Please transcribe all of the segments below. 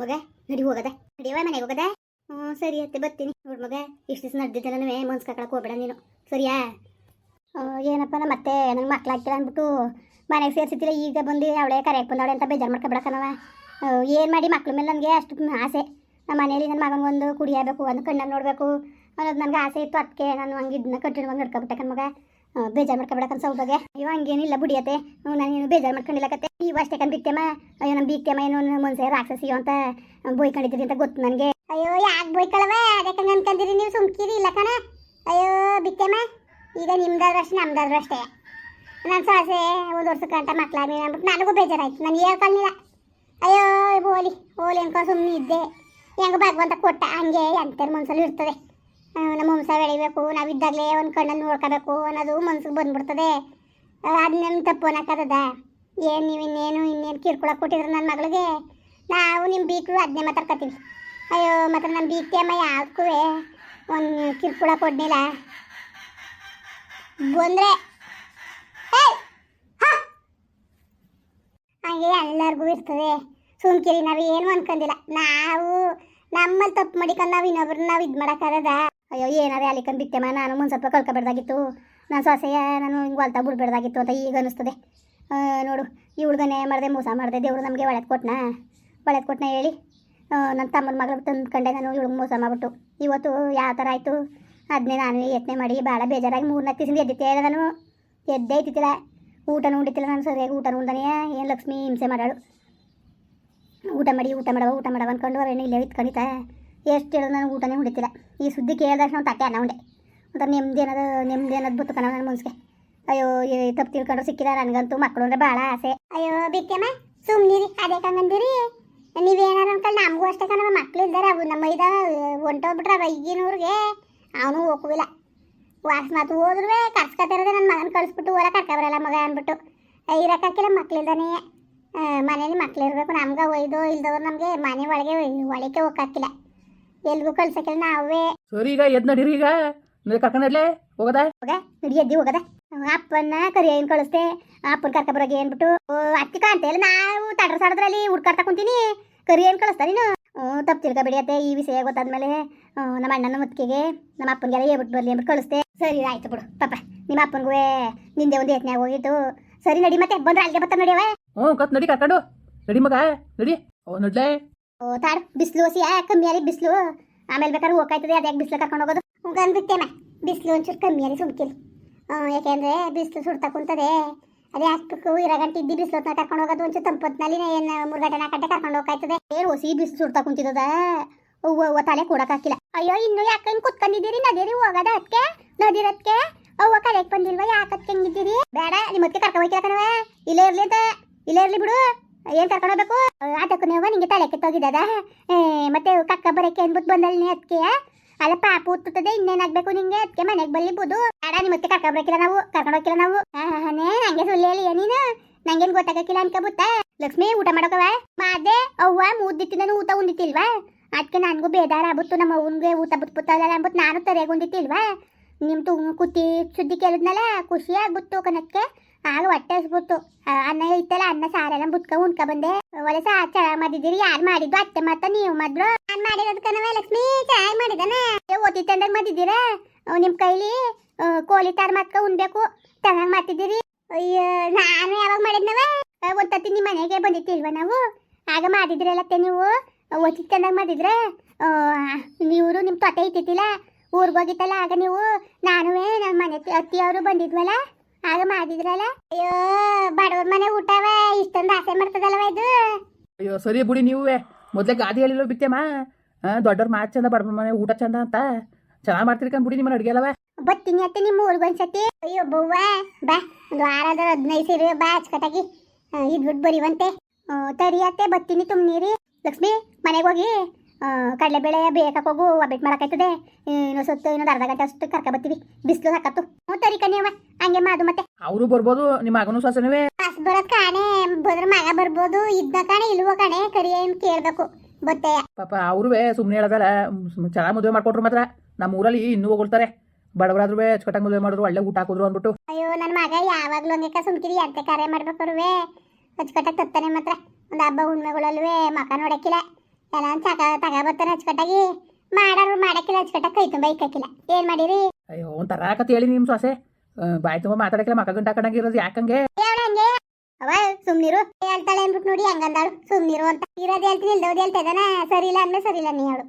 ಮಗ, ನಡಿ ಹೋಗದ. ನಡಿಯವ ಮನೆಗೆ ಹೋಗದ? ಹ್ಞೂ, ಸರಿ ಅತ್ತೆ, ಬರ್ತೀನಿ. ನೋಡು ಮಗ, ಇಷ್ಟು ದಿವಸ ನಡೆದಿದ್ದೆಲ್ಲನೂ ಮನ್ಸು ಕಳ್ಕೊಳಕ್ಕೆ ಹೋಗ್ಬೇಡ ನೀನು. ಸರಿಯಾ? ಏನಪ್ಪ ನಾ ಮತ್ತೆ ನಂಗೆ ಮಕ್ಳಾಗ್ತಿಲ್ಲ ಅಂದ್ಬಿಟ್ಟು ಮನೆಗೆ ಸೇರಿಸಿದ್ದಿಲ್ಲ, ಈಗ ಬಂದು ಅವಳೇ ಕರೆಯಕ್ಕೆ ಬಂದವಳೆ ಅಂತ ಬೇಜಾರು ಮಾಡ್ಕೊಬಿಡಕ್ಕನವ ಏನು ಮಾಡಿ ಮಕ್ಳ ಮೇಲೆ ನನಗೆ ಅಷ್ಟು ಆಸೆ. ನಮ್ಮ ಮನೇಲಿ ನನ್ನ ಮಗನಿಗೊಂದು ಕುಡಿಯಬೇಕು, ಒಂದು ಕಣ್ಣಲ್ಲಿ ನೋಡಬೇಕು ಅನ್ನೋದು ನನಗೆ ಆಸೆ ಇತ್ತು. ಅದಕ್ಕೆ ನಾನು ಹಂಗೆ ಇದನ್ನ ಕಂಟಿನ್ಯೂ ನಡ್ಕೊಬಿಟ್ಟೆ ಮಗ. ಬೇಜಾರು ಮಾಡ್ಕೊಬಿಡಕನ್ ಸೌಭಾಗ್ಯ ಅಯ್ಯೋ, ಹಂಗೇನಿಲ್ಲ ಬುಡಿಯತ್ತೆ. ನಾನೇನು ಬೇಜಾರು ಮಾಡ್ಕೊಂಡಿಲ್ಲ ಕತ್ತೆ ನೀವು ಅಷ್ಟೇ ಬಿಕ್ತೇಮ ಅಯ್ಯೋ ನಮ್ಮ ಬಿಕ್ತೇಮ ಏನೋ ಮನ್ಸೆ ರಾಕ್ಷಸಿಯೋ ಅಂತ ಬೈಕೊಂಡಿದ್ದೀರಿ ಅಂತ ಗೊತ್ತು ನನಗೆ. ಅಯ್ಯೋ, ಯಾಕೆ ಬೈಕಳವ ಅದಕ್ಕೆ ಅನ್ಕೊಂಡಿರಿ ನೀವು? ಸುಮ್ಕಿರಿ ಇಲ್ಲ ಕಣ. ಅಯ್ಯೋ ಬಿಕ್ತೇಮ ಈಗ ನಿಮ್ದಾದ್ರೂ ಅಷ್ಟೇ, ನಮ್ದಾದ್ರೂ ಅಷ್ಟೇ. ನನ್ನ ಸಾಸೆ ಒಂದು ವರ್ಷಕ್ಕೆ ಗಂಟ ಮಕ್ಕಳಾಗಿ ಅಂದ್ಬಿಟ್ಟು ನನಗೂ ಬೇಜಾರಾಯ್ತು. ನಾನು ಹೇಳ್ಕೊಳ್ಳಿಲ್ಲ ಅಯ್ಯೋ, ಹೋಲಿ ಓಲಿ ಅನ್ಕೊಂಡು ಸುಮ್ಮನೆ ಇದ್ದೆ. ಹೆಂಗ ಭಗವಂತ ಕೊಟ್ಟ, ಹಂಗೆ ಎಂತರ ಮನ್ಸಲ್ಲಿ ಇರ್ತದೆ. ನಮ್ಮ ವಂಶ ಬೆಳಿಬೇಕು, ನಾವು ಇದ್ದಾಗಲೇ ಒಂದು ಕಣ್ಣಲ್ಲಿ ನೋಡ್ಕೋಬೇಕು ಅನ್ನೋದು ಮನ್ಸಿಗೆ ಬಂದ್ಬಿಡ್ತದೆ. ಅದು ನಿಮ್ಮ ತಪ್ಪು ಅನ್ನಕ್ಕದ ಏನು ನೀವು ಇನ್ನೇನು ಇನ್ನೇನು ಕಿರ್ಕೊಳಕ್ಕೆ ಕೊಟ್ಟಿದ್ರು ನನ್ನ ಮಗಳಿಗೆ? ನಾವು ನಿಮ್ಮ ಬೀಕ್ರು ಅದನ್ನೇ ಮಾತಾಡ್ಕೊತೀವಿ. ಅಯ್ಯೋ, ಮಾತ್ರ ನಮ್ಮ ಬೀಕ್ತಿ ಅಮ್ಮ ಯಾವ್ದಕ್ಕೂ ಒಂದು ಕಿರ್ಕುಳ ಕೊಡ್ಲಿಲ್ಲ. ಬಂದರೆ! ಹಂಗೆ ಎಲ್ಲರಿಗೂ ಇರ್ತದೆ. ಸುಮ್ಕಿರಿ, ನಾವು ಏನು ಅನ್ಕೊಂಡಿಲ್ಲ ನಾವು ನಮ್ಮಲ್ಲಿ ತಪ್ಪು ಮಾಡಿಕೊಂಡು ನಾವು ಇನ್ನೊಬ್ರನ್ನ ನಾವು ಇದು ಮಾಡೋಕ್ಕಾಗದ ಅಯ್ಯೋ ಏನಾರೇ ಅಲ್ಲಿಕಂದು ಬಿತ್ತೆಮ್ಮ ನಾನು ಮುಂದ್ ಸ್ವಲ್ಪ ಕಳ್ಕೊಬೇಡ್ದಾಗಿತ್ತು ನಾನು ಸೊಸೆಯ ನಾನು ಹಿಂಗೆ ಹೊಲ್ತಾ ಬಿಡ್ಬೇಡ್ದಾಗಿತ್ತು ಅಂತ ಈಗ ಅನಿಸ್ತದೆ ನೋಡು ಈ ಹುಡುಗನೇ ಮಾಡಿದೆ, ಮೋಸ ಮಾಡಿದೆ, ದೇವರು ನಮಗೆ ಒಳ್ಳೇದು ಕೊಟ್ನಾ? ಒಳ್ಳೇದು ಕೊಟ್ಟನ ಹೇಳಿ. ನನ್ನ ತಮ್ಮನ ಮಗಳು ತಂದ್ಕೊಂಡೆ ನಾನು ಇವಳಿಗೆ ಮೋಸ ಮಾಡ್ಬಿಟ್ಟು. ಇವತ್ತು ಯಾವ ಥರ ಆಯಿತು? ಅದನ್ನೇ ನಾನು ಯತ್ನೆ ಮಾಡಿ ಭಾಳ ಬೇಜಾರಾಗಿ ಮೂರ್ನಾಲ್ಕು ದಿವಸದಿಂದ ಎದ್ದಿತ್ತೇ ನಾನು. ಎದ್ದೇ ಇದ್ದಿತ್ತಿಲ್ಲ. ಊಟನೂ ಉಂಡಿತ್ತಿಲ್ಲ ನಾನು ಸರಿಯಾಗಿ ಊಟ ಉಂಡನೇ. ಏನು ಲಕ್ಷ್ಮಿ ಹಿಂಸೆ ಮಾಡಾಳು ಊಟ ಮಾಡಿ, ಊಟ ಮಾಡವ ಊಟ ಮಾಡವ ಅಂದ್ಕೊಂಡು ಅವೇನು ಇಲ್ಲೇ ಇತ್ಕೊಂಡಿತ್ತ ಎಷ್ಟು ಹೇಳಿದ್ರು ನಾನು ಊಟನೇ ಹುಡಿತಿಲ್ಲ ಈ ಸುದ್ದಿ ಕೇಳಿದ ನಾವು ತಟ್ಟೆ ಅನ್ನೋಂಡೆ ಒಂಥರ ನೆಮ್ಮದಿ ಅನ್ನೋದು ನೆಮ್ಮದಿ ಅನ್ನೋದು ಬುತ್ತು ಕಣ ನನ್ನ ಮನ್ಸಿಗೆ. ಅಯ್ಯೋ ತಪ್ಪು ತಿಳ್ಕೊಂಡು ಸಿಕ್ಕಿದ ನನಗಂತೂ ಮಕ್ಕಳು ಅಂದರೆ ಭಾಳ ಆಸೆ. ಅಯ್ಯೋ ಬಿಕ್ಕಮ್ಮ ಸುಮ್ಮನಿರಿ ಅದೇ ಕಂಗಂದಿರಿ ನೀವೇನಾರ ಅನ್ಕೊಂಡು ನಮಗೂ ಅಷ್ಟೇ ಕಣವ ಮಕ್ಕಳು ಇದ್ದಾರೆ ಅವು ನಮ್ಮ ಇದ ಹೊಂಟೋಗ್ಬಿಟ್ರೆ ಅವ ಈಗಿನವ್ರಿಗೆ ಅವನು ಹೋಗುವಿಲ್ಲ ವಾಸ್ಮಾತು ಹೋದ್ರು ಕರ್ಸ್ಕೊತಿರೋದೆ ನನ್ನ ಮಗನ ಕಳಿಸ್ಬಿಟ್ಟು ಓಲ ಕರ್ಕೊಬರಲ್ಲ ಮಗ ಅಂದ್ಬಿಟ್ಟು. ಇರೋಕ್ಕಾಕಿಲ್ಲ ಮಕ್ಳಿಲ್ದಾನೆ ಮನೇಲಿ ಮಕ್ಕಳು ಇರಬೇಕು, ನಮ್ಗೆ ಒಯ್ದು ಇಲ್ದವ್ರು ನಮಗೆ ಮನೆ ಒಳಗೆ ಒಳಕ್ಕೆ ಹೋಗಕ್ಕಿಲ್ಲ ಎಲ್ಗೂ ಕಳ್ಸಕ್ಕಿಲ್ಲ ನಾವೇ. ಸರಿ ಈಗ ಎದ್ ನಡೀರಿ ಈಗ. ಕರ್ಕೊಂಡ್ಲೆ ಹೋಗದ? ಹೋಗ ನಡಿ ಎದ್ದಿ ಹೋಗದ. ಅಪ್ಪನ್ನ ಕರಿ ಏನ್ ಕಳಿಸ್ದೆ. ಅಪ್ಪನ ಬರೋಗಿ ಏನ್ಬಿಟ್ಟು ಅತ್ತಿ ಕಾಣ್ತಾ ಇಲ್ಲ. ನಾವು ತಡ್ರ ಸಾಡದ್ರಲ್ಲಿ ಹುಡ್ಕಾಡ್ತಾ ಕುಂತೀನಿ. ಕರಿ ಏನ್ ಕಳಿಸ್ತಾ ನೀನು? ತಪ್ಪು ತಿಳ್ಕೊಬೇಡಿ ಅತ್ತೆ. ಈ ವಿಷಯ ಗೊತ್ತಾದ್ಮೇಲೆ ನಮ್ಮ ಅಣ್ಣನ ಮುತ್ತಿಗೆಗೆ ನಮ್ಮ ಅಪ್ಪನಿಗೆಲ್ಲ ಏಬಿಟ್ಟು ಬರಲಿ ಅಂದ್ಬಿಟ್ಟು ಕಳಿಸ್ದೆ. ಸರಿ ಆಯ್ತು ಬಿಡು. ಪಾಪ ನಿಮ್ಮ ಅಪ್ಪನಿಗೂ ನಿಂದೆ ಒಂದು ಯತ್ನಾಗ ಹೋಗಿತ್ತು ಸರಿ ನಡಿ ಮತ್ತೆ. ಬಂದ್ರೆ ಅಲ್ಲಿಗೆ ಬತ್ತ ನಡಿಯವ ಹ್ಞೂ ಕತ್ ನಡಿ ಕರ್ಕೊಂಡು. ನಡಿ ಮಗ ನಡಿ. ಓ ನಡ್ಲೆ. ತಾಡು ಬಿಸಿಲು ಸಿಯಾ ಕಮ್ಮಿ ಆಗಿ ಬಿಸಿಲು. ಆಮೇಲೆ ಬೇಕಾದ್ರೆ ಹೋಗ್ತದೆ ಅದ್ಯಾಕೆ ಬಿಸಿಲು ಕರ್ಕೊಂಡು ಹೋಗೋದು? ಅಂದ್ಬಿಟ್ಟೇನ ಬಿಸಿಲು ಒಂಚೂರು ಕಮ್ಮಿ ಆಗಿ ಸುಮ್ಕಿರಿ ಹ್ಞೂ ಯಾಕೆಂದ್ರೆ ಬಿಸಿಲು ಸುಡ್ತಾ ಕುಂತದೆ. ಅದೇ ಅಷ್ಟಕ್ಕೂ ಇರೋ ಗಂಟೆ ಇದ್ದಿ ಬಿಸಿಲು ಹೊತ್ತ ಕರ್ಕೊಂಡು ಹೋಗೋದು, ಒಂಚೂರು ತಂಪೊತ್ನಲ್ಲಿ ಏನು ಮೂರು ಗಂಟೆ ನಾಲ್ಕು ಗಂಟೆ ಕರ್ಕೊಂಡು ಹೋಗ್ತದೆ ಏನು ಹೊಸಿ ಬಿಸಿಲು ಸುಡ್ತಾ ಕುಂತಿದ್ದದ ಅವ್ವ ತಲೆ ಹಾಕಿಲ್ಲ ಅಯ್ಯೋ, ಇನ್ನು ಯಾಕೆ ಹಿಂಗೆ ಕುತ್ಕೊಂಡಿದ್ದೀರಿ? ನದಿರಿ ಹೋಗೋದ ಅದಕ್ಕೆ ನದಿರತ್ಕೆ ಅವ್ವ ಕರೆಕ್ ಬಂದಿಲ್ವಾ? ಯಾಕೆ ಹಂಗಿದ್ದೀರಿ ಬೇಡ ನಿಮ್ಮ ಮತ್ತೆ ಕರ್ಕೊಂಡು ಹೋಗ್ತಿಲ್ಲ ಇಲ್ಲೇ ಇರಲಿ ಅಂತ. ಇಲ್ಲೇ ಇರ್ಲಿ ಬಿಡು. ಏನ್ ಕರ್ಕೊಂಡು ಹೋಗ್ಬೇಕು? ಅದಕ್ಕೂ ನೀವು ನಿಂಗೆ ತಲೆ ಕೆತ್ತೋಗಿದ್ದದ ಮತ್ತೆ ಕಕ್ಕ ಬರಕ್ಕೆ ಅಂದ್ಬಿಟ್ಟು ಬಂದಲ್ಲಿ ಅದಕ್ಕೆ ಅಲ್ಲ, ಪಾಪ ಉತ್ತುತ್ತದೆ ಇನ್ನೇನಾಗ್ಬೇಕು ನಿಂಗೆ? ಅದಕ್ಕೆ ಮನೆಗೆ ಬಲ್ಲಿಬೋದು ಅಡ ನಿಮ್ಮ ಮತ್ತೆ ಕರ್ಕೊಂಡು ಬರಕಿಲ್ಲ ನಾವು. ಕರ್ಕೊಂಡು ಹೋಗಿಲ್ಲ ನಾವು. ನೇ, ನಂಗೆ ಸುಳ್ಳು ಹೇಳಿ ನೀನು? ನಂಗೇನು ಗೊತ್ತಾಗಕ್ಕಿಲ್ಲ ಅನ್ಕೋಬುತ್ತ ಲಕ್ಷ್ಮಿ, ಊಟ ಮಾಡೋಕವ ಮಾದೆ, ಅವ್ವ ನಾನು ಊಟ ಉಂದಿತ್ತಿಲ್ವಾ ಅದಕ್ಕೆ ನನಗೂ ಬೇದಾರ ಆಗುತ್ತು ನಮ್ಮ ಊಟ ಊಟ ಬಿಟ್ಬಿಟ್ಟಲ್ಲ ಅಂದ್ಬಿಟ್ಟು ನಾನು ತರೆಗೊಂಡಿತಿಲ್ವಾ ಉಂದಿತ್ತಿಲ್ವಾ ನಿಮ್ ತು ಕುತ್ತಿ ಸುದ್ದಿ ಕೇಳಿದ್ನಲ್ಲ, ಖುಷಿ ಆಗ್ಬಿಟ್ಟು ಕನಕ್ಕೆ ಆಗ ಹೊಟ್ಟೆ ಅನ್ನ ಇತ್ತಲ್ಲ, ಅನ್ನ ಸಾರೆಲ್ಲ ಬುತ್ಕ ಉಣ್ಕ ಬಂದೆ. ಒಲಸ ಚೆನ್ನಾಗಿ ಮಾಡಿದಿರಿ ಯಾರು ಮಾಡಿದ್ದು? ಅತ್ತೆ ಮತ್ತ ನೀವು ಮಾಡ್ರು ನಾನ್ ಮಾಡಿರೋದಕ್ಕನವ ಲಕ್ಷ್ಮಿ, ಚೆನ್ನಾಗಿ ಮಾಡಿದಾನೆ ಓದಿ ತಂದಾಗ ಮಾಡಿದ್ದೀರ ನಿಮ್ ಕೈಲಿ ಕೋಳಿ ತರ ಮತ್ಕ ಉಣ್ಬೇಕು. ಚೆನ್ನಾಗಿ ಮಾಡ್ತಿದ್ದೀರಿ? ಅಯ್ಯೋ, ನಾನು ಯಾವಾಗ ಮಾಡಿದ್ನವ ಒಂದ್ಸತಿ ನಿಮ್ಮ ಮನೆಗೆ ಬಂದಿತ್ತಿಲ್ವ ನಾವು? ಆಗ ಮಾಡಿದ್ರಲ್ಲತ್ತೆ ನೀವು? ಓದಿ ತಂದಾಗ ಮಾಡಿದ್ರೆ ಇವರು ನಿಮ್ಮ ತೊಟ್ಟೆ ಇತ್ತಿತ್ತಿಲ್ಲ ಊರ್ಗೋಗಿತ್ತಲ್ಲ ಆಗ ನೀವು? ನಾನುವೇ ನನ್ನ ಮನೆ ಅತ್ತಿಯವರು ಬಂದಿದ್ವಲ್ಲ? ಆಗ ಮಾಡಿದ್ರಲ್ಲ? ಅಯ್ಯೋ ಬಡವ್ರ ಮನೆ ಊಟವ ಇಷ್ಟೊಂದು ಆಸೆ ಮಾಡ್ತದಲ್ವ ಇದು? ಅಯ್ಯೋ ಸರಿ ಬುಡಿ ನೀವೇ. ಮೊದಲೇ ಗಾದಿ ಹೇಳಿಲ್ಲ ಬಿತ್ತೇಮ್ಮ ದೊಡ್ಡವ್ರ ಮಾತು ಚಂದ ಬಡವ್ರ ಮನೆ ಊಟ ಚಂದ ಅಂತ. ಚೆನ್ನಾಗಿ ಮಾಡ್ತೀರಿ ಬಿಡಿ ನಿಮ್ಮ ಅಡುಗೆ ಅಲ್ಲವ. ಬತ್ತೀನಿ ಅತ್ತೆ ನಿಮ್ಮ ಊರಿಗೆ ಒಂದ್ಸತಿ. ಅಯ್ಯೋ ಬವ್ವ ಬಾ. ಒಂದು ವಾರದ ಹದಿನೈದು ಸೀರೆ ಬಾ ಅಚ್ಚಕಟ್ಟಾಗಿ. ಇದ್ಬಿಟ್ಟು ಬರೀವಂತೆ. ಆ, ತರಿ ಅತ್ತೆ ಬತ್ತೀನಿ ನೀರಿ ಲಕ್ಷ್ಮಿ ಮನೆಗೆ ಹೋಗಿ. ಕಡಲೆಬೇಳೆ ಬೇಕಕ್ಕೆ ಹೋಗು ಒಬ್ಬಟ್ಟು ಮಾಡಕ್ಕಾಯ್ತದೆ ಇನ್ನೊಂದು ಸೊತ್ತು ಇನ್ನೊಂದು ಅರ್ಧ ಗಂಟೆ ಅಷ್ಟು ಕರ್ಕ ಬರ್ತೀವಿ. ಬಿಸಿಲು ಹಾಕತ್ತು ಹ್ಞೂ ತರಿ ಕಣಿಯವ ಹಂಗೆ ಮಾದು ಮತ್ತೆ. ಅವರು ಬರ್ಬೋದು ನಿಮ್ಮ ಮಗನೂ ಸೊಸೆನವೇ ಬಸ್ ಬರೋದ್ ಕಾಣೆ ಬದ್ರ ಮಗ ಬರ್ಬೋದು ಇದ್ದ ಕಾಣೆ ಇಲ್ವೋ ಕಾಣೆ ಕರಿ ಏನ್ ಕೇಳಬೇಕು. ಬೊತ್ತೆಯ ಪಾಪ ಅವರು ಸುಮ್ಮನೆ ಹೇಳದಲ್ಲ ಚೆನ್ನಾಗಿ ಮದುವೆ ಮಾಡ್ಕೊಟ್ರು ಮಾತ್ರ. ನಮ್ಮ ಊರಲ್ಲಿ ಇನ್ನೂ ಹೋಗ್ತಾರೆ ಬಡವರಾದ್ರು ಅಚ್ಚುಕಟ್ಟಾಗಿ ಮದುವೆ ಮಾಡಿದ್ರು ಒಳ್ಳೆ ಊಟ ಹಾಕಿದ್ರು ಅಂದ್ಬಿಟ್ಟು. ಅಯ್ಯೋ ನನ್ನ ಮಗ ಯಾವಾಗ್ಲೂ ಹಂಗೆ ಸುಮ್ಕಿರಿ ಅಂತೆ ಕಾರ್ಯ ಮಾಡ್ಬೇಕಾರುವೆ ಅಚ್ಚುಕಟ್ಟಾಗಿ ತತ್ತಾನೆ ಮಾತ್ರ. ಒಂದು ಹಬ್ಬ ಹುಣ್ಮೆಗಳಲ್ವೇ ಮಕ ನೋಡಕ್ಕಿಲ್ಲ. ಎಲ್ಲ ತಗ ತಗ ಬರ್ತಾನೆ ಅಚ್ಚುಕಟ್ಟಾಗಿ. ಮಾಡೋರು ಮಾಡಕ್ಕಿಲ್ಲ ಅಚ್ಚುಕಟ್ಟಾಗಿ ಕೈ ತುಂಬ ಇಕ್ಕಾಕಿಲ್ಲ ಏನ್ ಮಾಡಿರಿ? ಅಯ್ಯೋ ಒಂಥರ ಹೇಳಿ ನಿಮ್ಮ ಸೊಸೆ. ಬಾಯಿ ತುಂಬ ಮಾತಾಡಕ್ಕೆ ಮಕ್ಕ ಗಂಟ ಹಾಕೊಂಡಾಗಿರೋದು ಯಾಕಂಗೆ ಹಂಗೆ? ಅವ ಸುಮ್ನಿರು. ಹೇಳ್ತಾಳೆ ಅಂದ್ಬಿಟ್ಟು ನೋಡಿ ಹಂಗಂದಾಳು ಸುಮ್ನಿರು ಅಂತ. ಇರೋದು ಹೇಳ್ತೀನಿ ಇಲ್ದೋದು ಹೇಳ್ತಾ ಇದ್ದಾನೆ ಸರಿ ಇಲ್ಲ ಅಂದ್ಮೇಲೆ ಸರಿ ಇಲ್ಲ ನೀ ಹೇಳು.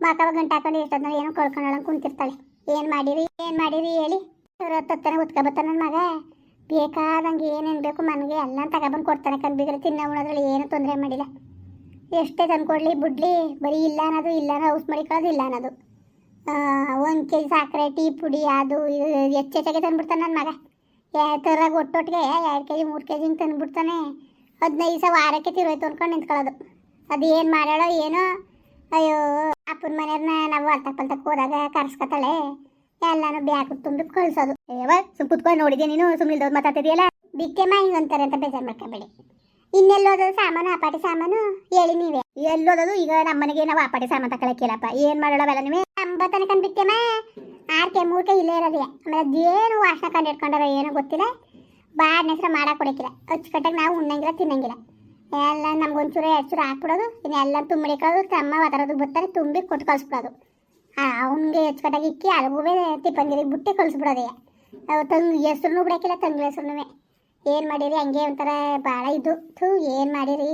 ಮಕ್ಕವ ಗಂಟೆ ಹಾಕೊಂಡು ಎಷ್ಟೊತ್ತ ಏನೋ ಕೊಳ್ಕೊಂಡಳ ಕುಂತಿರ್ತಾಳೆ. ಏನ್ ಮಾಡಿರಿ? ಏನ್ ಮಾಡಿರಿ ಹೇಳಿ. ಹೊತ್ತನೆ ಉತ್ಕ ಬರ್ತಾನೆ ನನ್ನ ಮಗ. ಬೇಕಾದಂಗೆ ಏನೇನು ಬೇಕು ಮನೆಗೆ ಎಲ್ಲ ತಗೊಬಂದು ಕೊಡ್ತಾನೆ ಕಂಬಿಗ್ರೆ ತಿನ್ನ ಉಣೋದ್ರಲ್ಲಿ ಏನು ತೊಂದರೆ ಮಾಡಿಲ್ಲ. ಎಷ್ಟೇ ತಂದ್ಕೊಡ್ಲಿ ಬಿಡ್ಲಿ, ಬರೀ ಇಲ್ಲ ಅನ್ನೋದು, ಇಲ್ಲ ಅನ್ನೋ ಔಸ್ ಮಾಡಿಕೊಳ್ಳೋದು ಇಲ್ಲ ಅನ್ನೋದು. ಒಂದು ಕೆ ಜಿ ಸಕ್ಕರೆ, ಟೀ, ಪುಡಿ, ಅದು, ಇದು ಹೆಚ್ಚೆಚ್ಚಾಗೆ ತಂದ್ಬಿಡ್ತಾನೆ ನನ್ನ ಮಗ. ತರಾಗ ಒಟ್ಟೊಟ್ಟಿಗೆ ಎರಡು ಕೆ ಜಿ ಮೂರು ಕೆ ಜಿ ಹಿಂಗೆ ತಂದ್ಬಿಡ್ತಾನೆ. ಹದಿನೈದು ದಿವಸ ವಾರಕ್ಕೆ ತಿರೋಯ್ತು ಅಂದ್ಕೊಂಡು ನಿಂತ್ಕೊಳ್ಳೋದು. ಅದು ಏನು ಮಾಡ್ಯಾಳೋ ಏನೋ, ಅಯ್ಯೋ, ಅಪ್ಪನ ಮನೆಯವ್ರನ್ನ ನಾವು ಅಲ್ತಕ್ ಪಲ್ತಕ್ಕೆ ಹೋದಾಗ ಕರ್ಸ್ಕೊತಾಳೆ. ಎಲ್ಲನೂ ಬ್ಯಾಗ್ ತುಂಬಿ ಕಳ್ಸೋದು. ಏವ ಸುಮ್ ಕುತ್ಕೊಂಡು ನೋಡಿದ್ಯಾ ನೀನು? ಸುಮ್ಮನೆ ಮಾತಾಡ್ತಿದ್ಯಲ್ಲ? ಬಿಟ್ಟೆಮ್ಮ ಹಿಂಗಂತಾರೆ ಅಂತ ಬೇಜಾರು ಮಾಡ್ಕೊಬೇಡಿ. ಇನ್ನೆಲ್ಲೋದು ಸಾಮಾನು ಆಪಾಟಿ ಸಾಮಾನು ಹೇಳಿ ನೀವೇ. ಎಲ್ಲೋದದು? ಈಗ ನಮ್ಮ ಮನೆಗೆ ನಾವು ಆಪಾಟಿ ಸಾಮಾನು ತಕೊಳಕ್ಕಿಲ್ಲಪ್ಪ ಏನ್ ಮಾಡೋಣ ಅವೆಲ್ಲ ನೀವೇ? ಅಂಬತ್ತನ ಬಿಟ್ಟೆಮ್ಮ ಆರ್ಕೆ ಮೂರ್ಕೆ ಇಲ್ಲೇ ಇರೋದಿಲ್ಲ ಆಮೇಲೆ ಅದೇನು ವಾಸನ ಕಂಡು ಇಟ್ಕೊಂಡಾರ ಏನೋ ಗೊತ್ತಿಲ್ಲ. ಬಾಡ್ನ ಹೆಸ್ರು ಮಾಡಕ್ ಕೊಡಕ್ಕಿಲ್ಲ. ಅಚ್ಚುಕಟ್ಟಾಗಿ ನಾವು ಉಣ್ಣಂಗಿಲ್ಲ ತಿನ್ನಂಗಿಲ್ಲ. ಎಲ್ಲ ನಮ್ಗೊಂಚೂರು ಎರಡು ಚೂರು ಹಾಕ್ಬಿಡೋದು. ಇನ್ನೆಲ್ಲ ಕಳೋದು ತಮ್ಮ ಒದರೋದು ಬರ್ತಾರೆ ತುಂಬಿ ಕೊಟ್ಟು ಕಳಿಸ್ಬಿಡೋದು. ಅವನಿಗೆ ಅಚ್ಚುಕಟ್ಟಾಗಿ ಇಕ್ಕಿ ಅಳಗುವೆ ತಿಪ್ಪಂಗಿರಿಗೆ ಬಿಟ್ಟು ಕಳಿಸ್ಬಿಡೋದೇ. ತಂಗ್ ಹೆಸ್ರು ಬಿಡಕ್ಕಿಲ್ಲ ತಂಗಿ ಹೆಸ್ರು ಏನು ಮಾಡಿರಿ? ಹಂಗೆ ಒಂಥರ ಭಾಳ ಇದು. ಥೂ ಏನ್ ಮಾಡಿರಿ?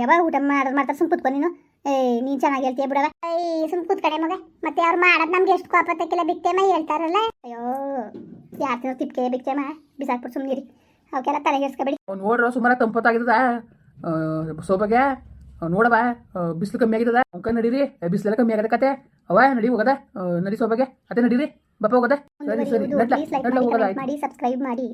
ಯಾವಾಗ ಊಟ ಮಾಡೋದು ಮಾಡ್ತಾರೆ ಸುಮ್ ಕುತ್ಕೊ ನೀನು. ಏ ನೀನು ಚೆನ್ನಾಗಿ ಹೇಳ್ತೀಯ ಬಿಡವ ಏಯ್ ಸುಮ್ ಕುತ್ಕಡೆ ಮಗ. ಮತ್ತೆ ಅವ್ರು ಮಾಡೋದು ನಮ್ಗೆ ಎಷ್ಟು ಕೋಪ ತಕ್ಕಿಲ್ಲ ಬಿಕ್ತೇಮ ಹೇಳ್ತಾರಲ್ಲ. ಅಯ್ಯೋ ಯಾರು ತಿನ್ನೋ ತಿಪ್ಕೆ ಬಿಕ್ತೇಮ ಬಿಸಾಕ್ಬಿಟ್ಟು ಸುಮ್ಮನಿರಿ ಅವಕ್ಕೆಲ್ಲ ತಲೆಗೆಡ್ಸ್ಕೊಬೇಡಿ ನೋಡ್ರ ಸುಮಾರು ತಂಪತ್ತಾಗಿದ್ದದ. ಸೋಬಗೆ ನೋಡವ ಬಿಸಿಲು ಕಮ್ಮಿ ಆಗಿದ್ದದ. ಅಂಕ ನಡೀರಿ. ಬಿಸಿಲೆಲ್ಲ ಕಮ್ಮಿ ಆಗದ ಕತೆ. ಅವ ನಡಿ ಹೋಗದ. ನಡಿ ಸೋಬಗೆ. ಅದೇ ನಡೀರಿ. ಬಪ್ಪ ಹೋಗದ. ಸರಿ ಸರಿ. ಹೋಗದ ಮಾಡಿ ಸಬ್ಸ್ಕ್ರೈಬ್ ಮಾಡಿ.